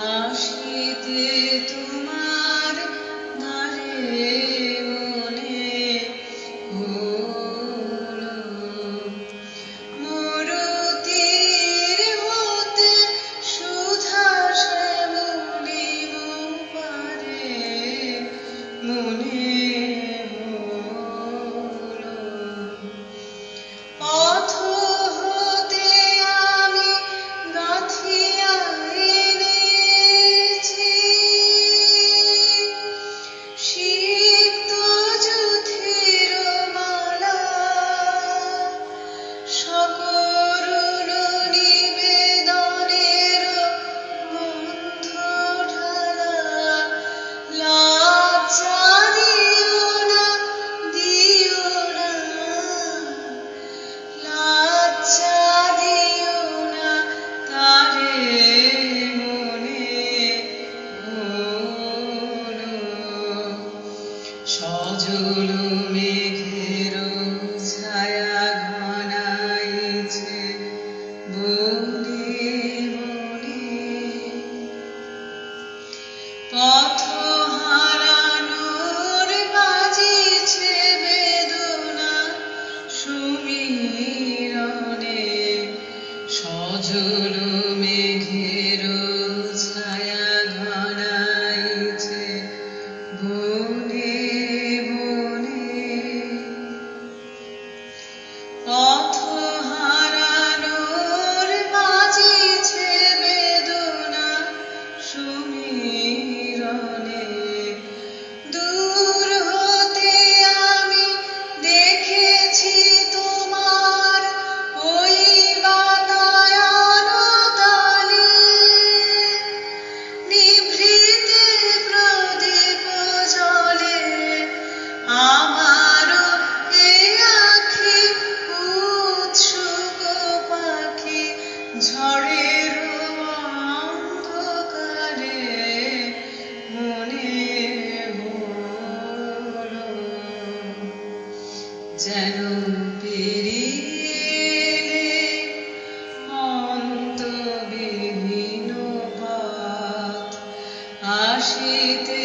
Uh, অজল মেঘের ছায়া ঘনাইছে। বনে বনে পথ হারানোর বাজিছে বেদনা সুমিরণে। সজল আসিতে